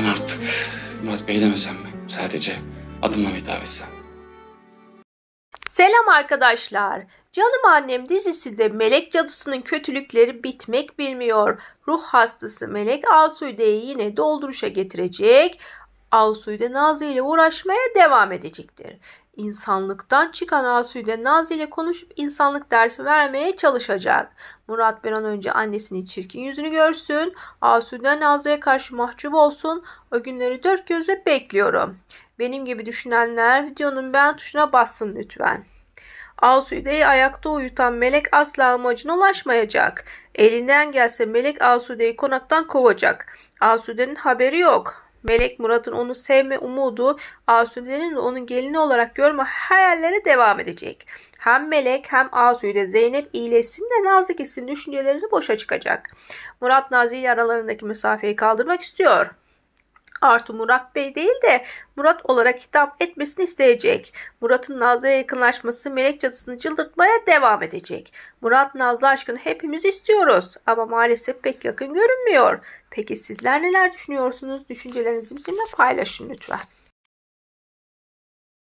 Ben artık Murat Bey demesem mi? Sadece adımla hitap etsem? Selam arkadaşlar. Canım Annem dizisinde Melek cadısının kötülükleri bitmek bilmiyor. Ruh hastası Melek Asude'yi yine dolduruşa getirecek. Asude Nazlı ile uğraşmaya devam edecektir. İnsanlıktan çıkan Asude Nazlı ile konuşup insanlık dersi vermeye çalışacak. Murat bir an önce annesinin çirkin yüzünü görsün. Asude Nazlı'ya karşı mahcup olsun. O günleri dört gözle bekliyorum. Benim gibi düşünenler videonun beğen tuşuna bassın lütfen. Asude'yi ayakta uyutan melek asla amacına ulaşmayacak. Elinden gelse melek Asude'yi konaktan kovacak. Asude'nin haberi yok. Melek Murat'ın onu sevme umudu, Asude'nin de onun gelini olarak görme hayalleri devam edecek. Hem Melek hem Asude Zeynep iyileşsin de Nazlı gitsin düşünceleri boşa çıkacak. Murat Nazlı ile aralarındaki mesafeyi kaldırmak istiyor. Artu Murat Bey değil de Murat olarak hitap etmesini isteyecek. Murat'ın Nazlı'ya yakınlaşması melek cadısını çıldırtmaya devam edecek. Murat Nazlı aşkını hepimiz istiyoruz ama maalesef pek yakın görünmüyor. Peki sizler neler düşünüyorsunuz? Düşüncelerinizi bizimle paylaşın lütfen.